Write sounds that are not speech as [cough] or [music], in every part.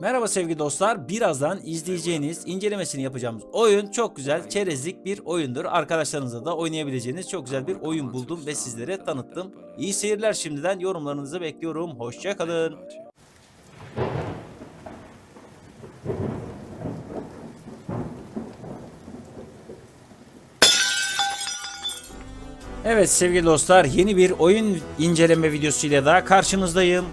Merhaba sevgili dostlar. Birazdan izleyeceğiniz, incelemesini yapacağımız oyun çok güzel, çerezlik bir oyundur. Arkadaşlarınızla da oynayabileceğiniz çok güzel bir oyun buldum ve sizlere tanıttım. İyi seyirler şimdiden. Yorumlarınızı bekliyorum. Hoşça kalın. Evet sevgili dostlar, yeni bir oyun inceleme videosuyla daha karşınızdayım.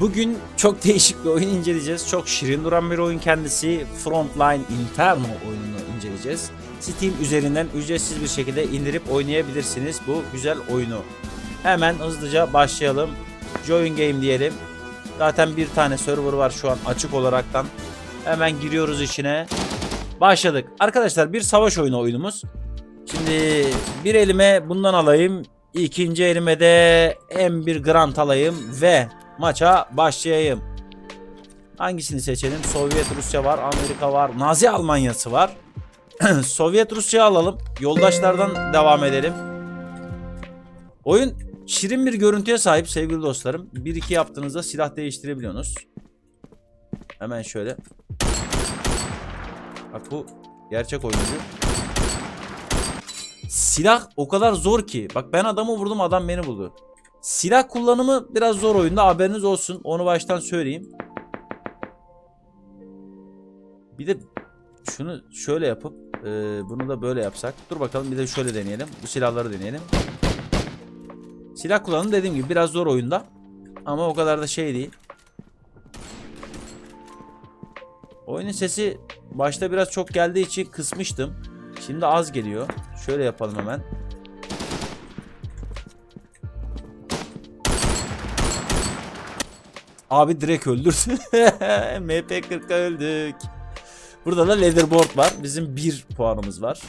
Bugün çok [laughs] değişik bir oyun inceleyeceğiz. Çok şirin duran bir oyun kendisi. Frontline Inferno oyununu inceleyeceğiz. Steam üzerinden ücretsiz bir şekilde indirip oynayabilirsiniz bu güzel oyunu. Hemen hızlıca başlayalım. Join Game diyelim. Zaten bir tane server var şu an açık olaraktan. Hemen giriyoruz içine. Başladık. Arkadaşlar bir savaş oyunu oyunumuz. Şimdi bir elime bundan alayım. İkinci elime de M1 Grant alayım ve maça başlayayım. Hangisini seçelim? Sovyet Rusya var, Amerika var, Nazi Almanyası var. [clears throat] Sovyet Rusya alalım. Yoldaşlardan devam edelim. Oyun şirin bir görüntüye sahip sevgili dostlarım. 1-2 yaptığınızda silah değiştirebiliyorsunuz. Hemen şöyle. Bak bu gerçek oyuncu. Silah o kadar zor ki. Bak ben adamı vurdum adam beni buldu. Silah kullanımı biraz zor oyunda haberiniz olsun. Onu baştan söyleyeyim. Bir de şunu şöyle yapıp e, bunu da böyle yapsak. Dur bakalım bir de şöyle deneyelim. Bu silahları deneyelim. Silah kullanımı dediğim gibi biraz zor oyunda. Ama o kadar da şey değil. Oyunun sesi başta biraz çok geldiği için kısmıştım. Şimdi az geliyor. Şöyle yapalım hemen. Abi direkt öldürdü. [laughs] MP40'a öldük. Burada da leaderboard var. Bizim bir puanımız var.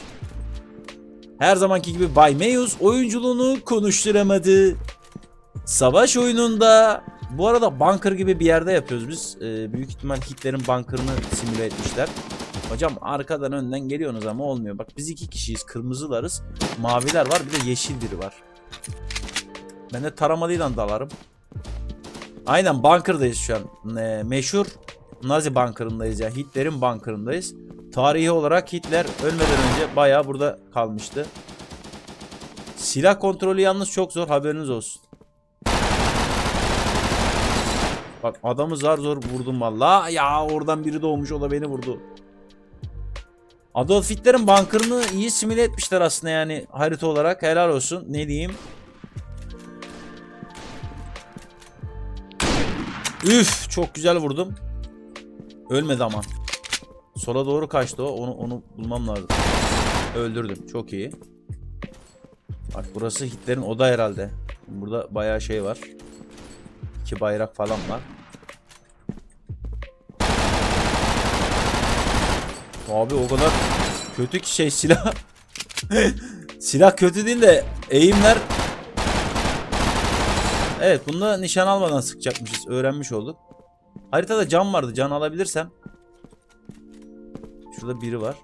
Her zamanki gibi Bay Mayus oyunculuğunu konuşturamadı. Savaş oyununda bu arada bunker gibi bir yerde yapıyoruz biz. Ee, büyük ihtimal Hitler'in bunkerını simüle etmişler. Hocam arkadan önden geliyorsunuz ama olmuyor. Bak biz iki kişiyiz. Kırmızılarız. Maviler var bir de yeşil biri var. Ben de taramalıyla dalarım. Aynen bunker'dayız şu an. Meşhur Nazi bunker'ındayız ya. Hitler'in bunker'ındayız. Tarihi olarak Hitler ölmeden önce bayağı burada kalmıştı. Silah kontrolü yalnız çok zor haberiniz olsun. Bak adamı zar zor vurdum valla. Ya oradan biri doğmuş o da beni vurdu. Adolf Hitler'in bunker'ını iyi simüle etmişler aslında yani harita olarak. Helal olsun. Ne diyeyim? Üf çok güzel vurdum. Ölmedi ama. Sola doğru kaçtı o. Onu onu bulmam lazım. Öldürdüm. Çok iyi. Bak burası Hitler'in oda herhalde. Burada bayağı şey var. İki bayrak falan var. Abi o kadar kötü ki şey silah. [laughs] silah kötü değil de eğimler Evet bunda nişan almadan sıkacakmışız. Öğrenmiş olduk. Haritada cam vardı. Can alabilirsem. Şurada biri var.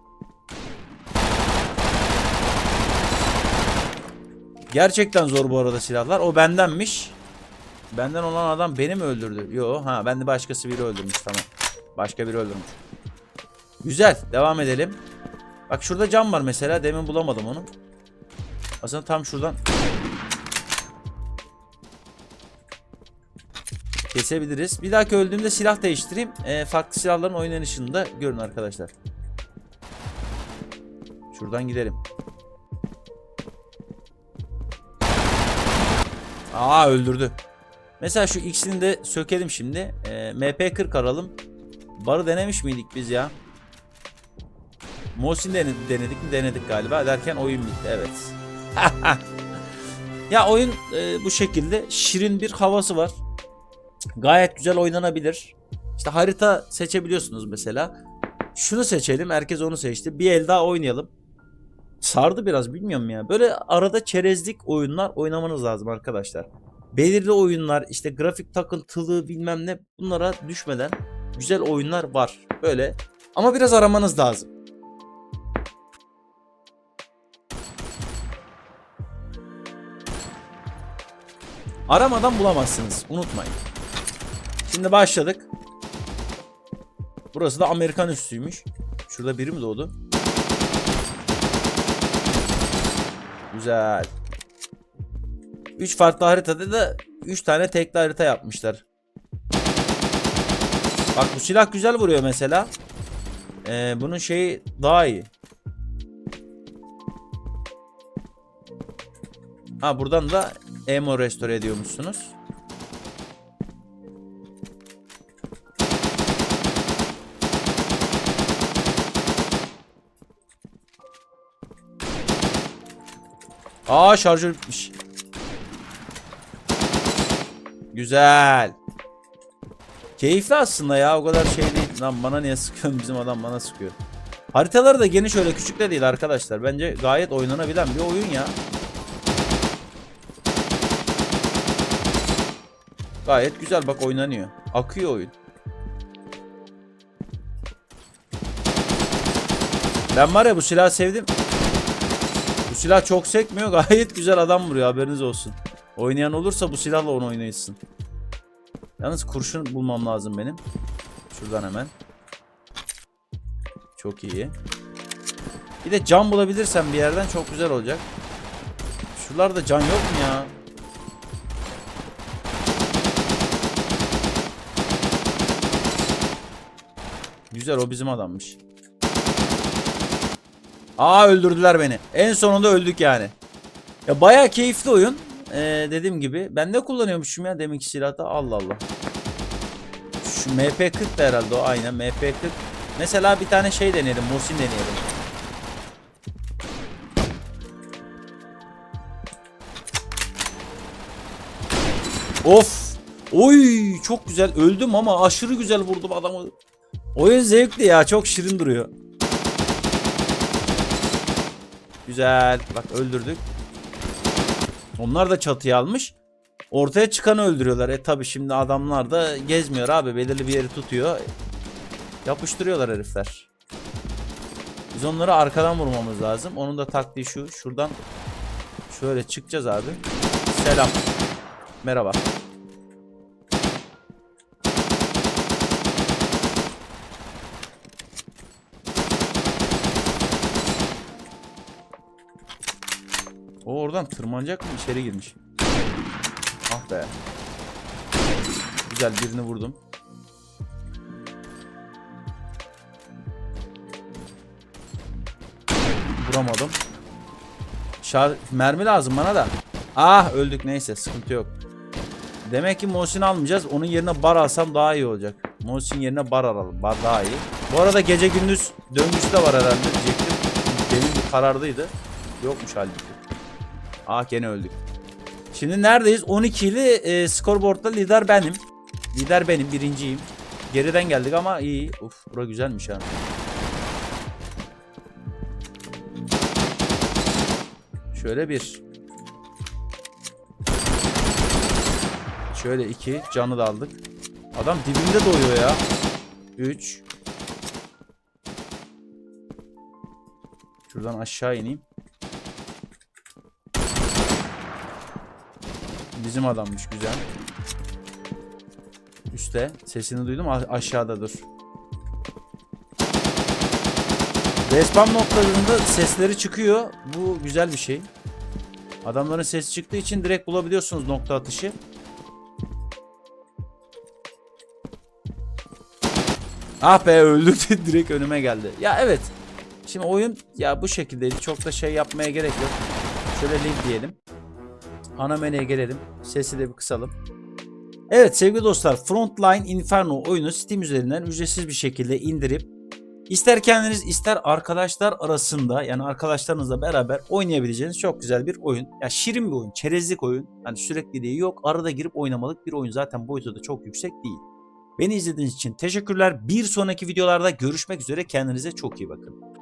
Gerçekten zor bu arada silahlar. O bendenmiş. Benden olan adam beni mi öldürdü? Yo ha ben de başkası biri öldürmüş tamam. Başka biri öldürmüş. Güzel devam edelim. Bak şurada cam var mesela. Demin bulamadım onu. Aslında tam şuradan kesebiliriz. Bir dahaki öldüğümde silah değiştireyim. Ee, farklı silahların oynanışını da görün arkadaşlar. Şuradan gidelim. Aa öldürdü. Mesela şu ikisini de sökelim şimdi. Ee, MP40 aralım. Barı denemiş miydik biz ya? Mosin denedik, denedik mi? Denedik galiba. Derken oyun bitti. Evet. [laughs] ya oyun e, bu şekilde. Şirin bir havası var. Gayet güzel oynanabilir. İşte harita seçebiliyorsunuz mesela. Şunu seçelim. Herkes onu seçti. Bir el daha oynayalım. Sardı biraz bilmiyorum ya. Böyle arada çerezlik oyunlar oynamanız lazım arkadaşlar. Belirli oyunlar işte grafik takıntılı bilmem ne bunlara düşmeden güzel oyunlar var. Böyle ama biraz aramanız lazım. Aramadan bulamazsınız. Unutmayın. Şimdi başladık. Burası da Amerikan üssüymüş. Şurada biri mi doğdu? Güzel. 3 farklı haritada da 3 tane tekli harita yapmışlar. Bak bu silah güzel vuruyor mesela. Ee, bunun şeyi daha iyi. Ha buradan da ammo restore ediyormuşsunuz. Aa şarjör bitmiş. Güzel. Keyifli aslında ya o kadar şey değil. Lan bana niye sıkıyorsun [laughs] bizim adam bana sıkıyor. Haritaları da geniş öyle küçük de değil arkadaşlar. Bence gayet oynanabilen bir oyun ya. Gayet güzel bak oynanıyor. Akıyor oyun. Ben var ya bu silahı sevdim. Silah çok sekmiyor. [laughs] Gayet güzel adam vuruyor haberiniz olsun. Oynayan olursa bu silahla onu oynayırsın. Yalnız kurşun bulmam lazım benim. Şuradan hemen. Çok iyi. Bir de cam bulabilirsem bir yerden çok güzel olacak. Şuralarda can yok mu ya? Güzel o bizim adammış. Aa öldürdüler beni. En sonunda öldük yani. Ya bayağı keyifli oyun. Ee, dediğim gibi. Ben ne kullanıyormuşum ya deminki silahta? Allah Allah. Şu MP40 da herhalde o aynen MP40. Mesela bir tane şey deneyelim. Mosin deneyelim. Of. Oy çok güzel. Öldüm ama aşırı güzel vurdum adamı. Oyun zevkli ya. Çok şirin duruyor. Güzel. Bak öldürdük. Onlar da çatıya almış. Ortaya çıkanı öldürüyorlar. E tabi şimdi adamlar da gezmiyor abi. Belirli bir yeri tutuyor. Yapıştırıyorlar herifler. Biz onları arkadan vurmamız lazım. Onun da taktiği şu. Şuradan şöyle çıkacağız abi. Selam. Merhaba. Oradan tırmanacak mı? İçeri girmiş. Ah be. Güzel birini vurdum. Vuramadım. Şar mermi lazım bana da. Ah öldük neyse sıkıntı yok. Demek ki Mosin almayacağız. Onun yerine bar alsam daha iyi olacak. Mosin yerine bar alalım. Bar daha iyi. Bu arada gece gündüz döngüsü de var herhalde diyecektim. Demin bir karardıydı. Yokmuş halbuki. Ah gene öldük. Şimdi neredeyiz? 12'li e, scoreboard'da lider benim. Lider benim birinciyim. Geriden geldik ama iyi. Uf bura güzelmiş ha. Şöyle bir. Şöyle iki. Canı da aldık. Adam dibimde doyuyor ya. Üç. Şuradan aşağı ineyim. Bizim adammış güzel. Üste. Sesini duydum. A- aşağıda dur. Respawn noktalarında sesleri çıkıyor. Bu güzel bir şey. Adamların sesi çıktığı için direkt bulabiliyorsunuz nokta atışı. Ah be öldü [laughs] direkt önüme geldi. Ya evet. Şimdi oyun ya bu şekildeydi. Çok da şey yapmaya gerek yok. Şöyle link diyelim. Ana menüye gelelim. Sesi de bir kısalım. Evet sevgili dostlar Frontline Inferno oyunu Steam üzerinden ücretsiz bir şekilde indirip ister kendiniz ister arkadaşlar arasında yani arkadaşlarınızla beraber oynayabileceğiniz çok güzel bir oyun. Ya şirin bir oyun, çerezlik oyun. Yani sürekliliği yok. Arada girip oynamalık bir oyun. Zaten boyutu da çok yüksek değil. Beni izlediğiniz için teşekkürler. Bir sonraki videolarda görüşmek üzere. Kendinize çok iyi bakın.